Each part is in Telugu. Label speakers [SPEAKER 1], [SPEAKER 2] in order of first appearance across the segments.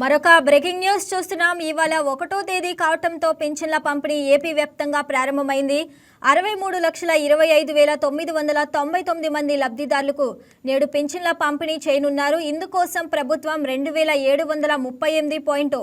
[SPEAKER 1] మరొక బ్రేకింగ్ న్యూస్ చూస్తున్నాం. ఇవాళ ఒకటో తేదీ కావటంతో పెన్షన్ల పంపిణీ ఏపీ వ్యాప్తంగా ప్రారంభమైంది. అరవై మూడు లక్షల ఇరవై ఐదు వేల తొమ్మిది వందల తొంభై తొమ్మిది మంది లబ్ధిదారులకు నేడు పెన్షన్ల పంపిణీ చేయనున్నారు. ఇందుకోసం ప్రభుత్వం రెండు వేల ఏడు వందల ముప్పై ఎనిమిది పాయింట్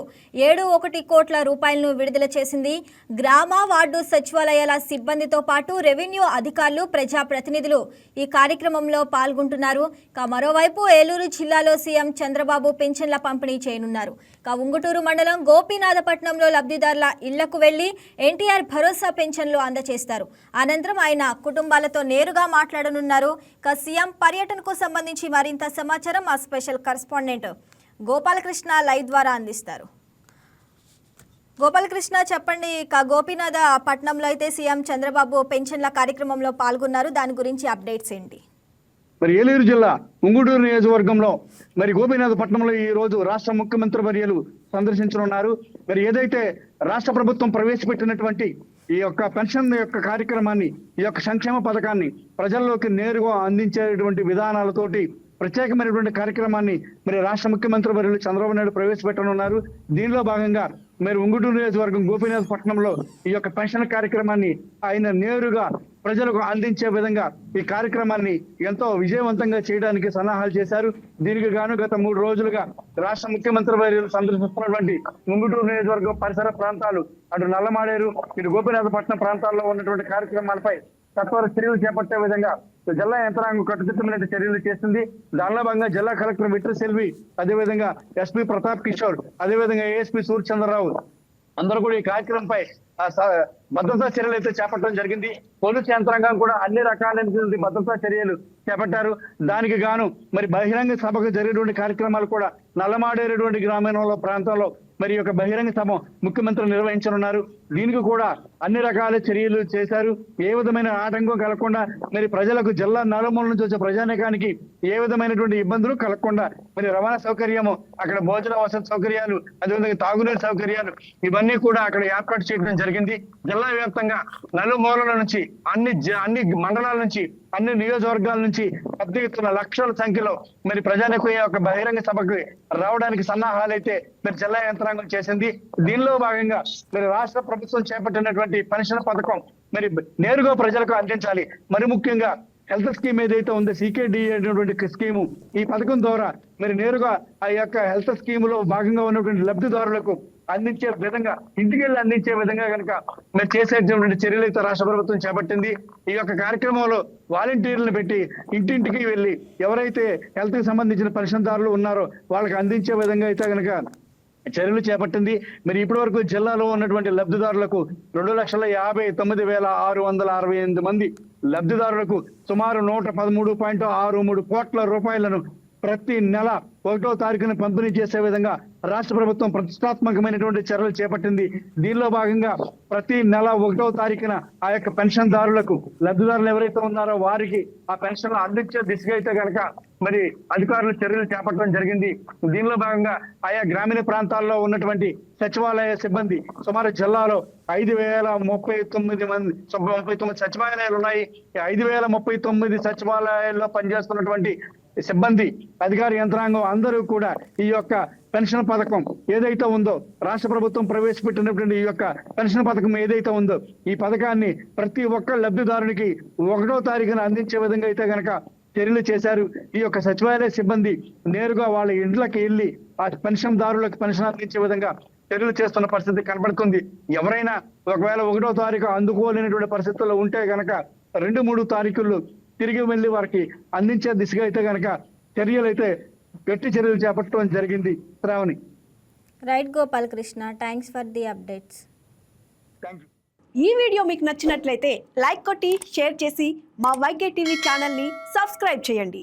[SPEAKER 1] ఏడు ఒకటి కోట్ల రూపాయలను విడుదల చేసింది. గ్రామ వార్డు సచివాలయాల సిబ్బందితో పాటు రెవెన్యూ అధికారులు ప్రజాప్రతినిధులు ఈ కార్యక్రమంలో పాల్గొంటున్నారు. ఇక మరోవైపు ఏలూరు జిల్లాలో సీఎం చంద్రబాబు పెన్షన్ల పంపిణీ చేయనున్నారు. ఇక ఉంగుటూరు మండలం గోపీనాథపట్నంలో లబ్ధిదారుల ఇళ్ళకు వెళ్ళి ఎన్టీఆర్ భరోసా పెన్షన్లు అందజేస్తారు. అనంతరం ఆయన కుటుంబాలతో నేరుగా మాట్లాడనున్నారు. ఇక సీఎం పర్యటనకు సంబంధించి మరింత సమాచారం మా స్పెషల్ కరస్పాండెంట్ గోపాలకృష్ణ లైవ్ ద్వారా అందిస్తారు. గోపాలకృష్ణ చెప్పండి ఇక గోపీనాథ పట్నంలో అయితే సీఎం చంద్రబాబు పెన్షన్ల కార్యక్రమంలో పాల్గొన్నారు. దాని గురించి అప్డేట్స్ ఏంటి?
[SPEAKER 2] మరి ఏలూరు జిల్లా ఉంగుటూరు నియోజకవర్గంలో మరి గోపీనాథపట్నంలో ఈ రోజు రాష్ట్ర ముఖ్యమంత్రి వర్యులు సందర్శించనున్నారు. మరి ఏదైతే రాష్ట్ర ప్రభుత్వం ప్రవేశపెట్టినటువంటి ఈ యొక్క పెన్షన్ యొక్క కార్యక్రమాన్ని ఈ యొక్క సంక్షేమ పథకాన్ని ప్రజల్లోకి నేరుగా అందించేటువంటి విధానాలతోటి ప్రత్యేకమైనటువంటి కార్యక్రమాన్ని మరి రాష్ట్ర ముఖ్యమంత్రి వర్యులు చంద్రబాబు నాయుడు ప్రవేశపెట్టనున్నారు. దీనిలో భాగంగా మరి ఉంగుటూరు నియోజకవర్గం గోపీనాథ్ పట్టణంలో ఈ యొక్క పెన్షన్ కార్యక్రమాన్ని ఆయన నేరుగా ప్రజలకు అందించే విధంగా ఈ కార్యక్రమాన్ని ఎంతో విజయవంతంగా చేయడానికి సన్నాహాలు చేశారు. దీనికి గాను గత మూడు రోజులుగా రాష్ట్ర ముఖ్యమంత్రి వర్యులు సందర్శిస్తున్నటువంటి ముంగుటూరు నియోజకవర్గం పరిసర ప్రాంతాలు అటు నల్లమాడేరు ఇటు గోపీనాథపట్నం ప్రాంతాల్లో ఉన్నటువంటి కార్యక్రమాలపై సత్వర చర్యలు చేపట్టే విధంగా జిల్లా యంత్రాంగం కట్టుదిట్టమైన చర్యలు చేస్తుంది. దానిలో భాగంగా జిల్లా కలెక్టర్ విట్ర సెల్వి అదేవిధంగా ఎస్పీ ప్రతాప్ కిషోర్ అదేవిధంగా ఏఎస్పీ సూర్యచంద్రరావు అందరూ కూడా ఈ కార్యక్రమంపై ఆ, స- భద్రతా చర్యలు అయితే చేపట్టడం జరిగింది. పోలీసు యంత్రాంగం కూడా అన్ని రకాలైనటువంటి భద్రతా చర్యలు చేపట్టారు. దానికి గాను మరి బహిరంగ సభకు జరిగినటువంటి కార్యక్రమాలు కూడా నల్లమాడేటువంటి గ్రామీణంలో ప్రాంతంలో మరి యొక్క బహిరంగ సభ ముఖ్యమంత్రులు నిర్వహించనున్నారు. దీనికి కూడా అన్ని రకాల చర్యలు చేశారు. ఏ విధమైన ఆటంకం కలగకుండా మరి ప్రజలకు జిల్లా నలుమూల నుంచి వచ్చే ప్రజానికానికి ఏ విధమైనటువంటి ఇబ్బందులు కలగకుండా మరి రవాణా సౌకర్యము అక్కడ భోజన వసతి సౌకర్యాలు అదేవిధంగా తాగునీరు సౌకర్యాలు ఇవన్నీ కూడా అక్కడ ఏర్పాటు చేయడం జరిగింది. జిల్లా వ్యాప్తంగా నలుమూలల నుంచి అన్ని జ- అన్ని మండలాల నుంచి అన్ని నియోజకవర్గాల నుంచి పెద్ద ఎత్తున లక్షల సంఖ్యలో మరి ప్రజలకు ఒక బహిరంగ సభకు రావడానికి సన్నాహాలైతే మరి జిల్లా యంత్రాంగం చేసింది. దీనిలో భాగంగా మరి రాష్ట్ర ప్రభుత్వం చేపట్టినటువంటి పెన్షన్ పథకం మరి నేరుగా ప్రజలకు అందించాలి. మరి ముఖ్యంగా హెల్త్ స్కీమ్ ఏదైతే ఉందో సీకేడి అనేటువంటి స్కీము ఈ పథకం ద్వారా మరి నేరుగా ఆ యొక్క హెల్త్ స్కీమ్లో భాగంగా ఉన్నటువంటి లబ్ధిదారులకు అందించే విధంగా ఇంటికి వెళ్ళి అందించే విధంగా కనుక మరి చేసేటువంటి చర్యలు అయితే రాష్ట్ర ప్రభుత్వం చేపట్టింది. ఈ యొక్క కార్యక్రమంలో వాలంటీర్లను పెట్టి ఇంటింటికి వెళ్ళి ఎవరైతే హెల్త్కి సంబంధించిన పరిశ్రమదారులు ఉన్నారో వాళ్ళకి అందించే విధంగా అయితే కనుక చర్యలు చేపట్టింది. మరి ఇప్పటి వరకు జిల్లాలో ఉన్నటువంటి లబ్ధిదారులకు రెండు లక్షల యాభై తొమ్మిది వేల ఆరు వందల అరవై ఎనిమిది మంది లబ్ధిదారులకు సుమారు నూట పదమూడు పాయింట్ ఆరు మూడు కోట్ల రూపాయలను ప్రతి నెల ఒకటో తారీఖున పంపిణీ చేసే విధంగా రాష్ట్ర ప్రభుత్వం ప్రతిష్టాత్మకమైనటువంటి చర్యలు చేపట్టింది. దీనిలో భాగంగా ప్రతి నెల ఒకటో తారీఖున ఆ యొక్క పెన్షన్ దారులకు లబ్ధిదారులు ఎవరైతే ఉన్నారో వారికి ఆ పెన్షన్లు అందించే దిశగా అయితే కనుక మరి అధికారులు చర్యలు చేపట్టడం జరిగింది. దీనిలో భాగంగా ఆయా గ్రామీణ ప్రాంతాల్లో ఉన్నటువంటి సచివాలయ సిబ్బంది సుమారు జిల్లాలో ఐదు వేల ముప్పై తొమ్మిది మంది ముప్పై తొమ్మిది సచివాలయాలు ఉన్నాయి. ఈ ఐదు వేల ముప్పై తొమ్మిది సచివాలయాల్లో పనిచేస్తున్నటువంటి సిబ్బంది అధికార యంత్రాంగం అందరూ కూడా ఈ యొక్క పెన్షన్ పథకం ఏదైతే ఉందో రాష్ట్ర ప్రభుత్వం ప్రవేశపెట్టినటువంటి ఈ యొక్క పెన్షన్ పథకం ఏదైతే ఉందో ఈ పథకాన్ని ప్రతి ఒక్క లబ్ధిదారునికి ఒకటో తారీఖున అందించే విధంగా అయితే గనక చర్యలు చేశారు. ఈ యొక్క సచివాలయ సిబ్బంది నేరుగా వాళ్ళ ఇండ్లకి వెళ్ళి ఆ పెన్షన్ దారులకు పెన్షన్ అందించే విధంగా చర్యలు చేస్తున్న పరిస్థితి కనబడుతుంది ఎవరైనా ఒకవేళ ఒకటో తారీఖు అందుకోలేనటువంటి పరిస్థితుల్లో ఉంటే గనక రెండు మూడు తారీఖుల్లో తిరిగి వెళ్ళి వారికి అందించే దిశగా అయితే గనక చర్యలు అయితే గట్టి చర్యలు చేపట్టడం జరిగింది. Shravani.
[SPEAKER 1] Right Gopalakrishna thanks for the updates.
[SPEAKER 3] ఈ వీడియో మీకు నచ్చినట్లయితే లైక్ కొట్టి షేర్ చేసి మా వైకే టీవీ ఛానల్ని సబ్స్క్రైబ్ చేయండి.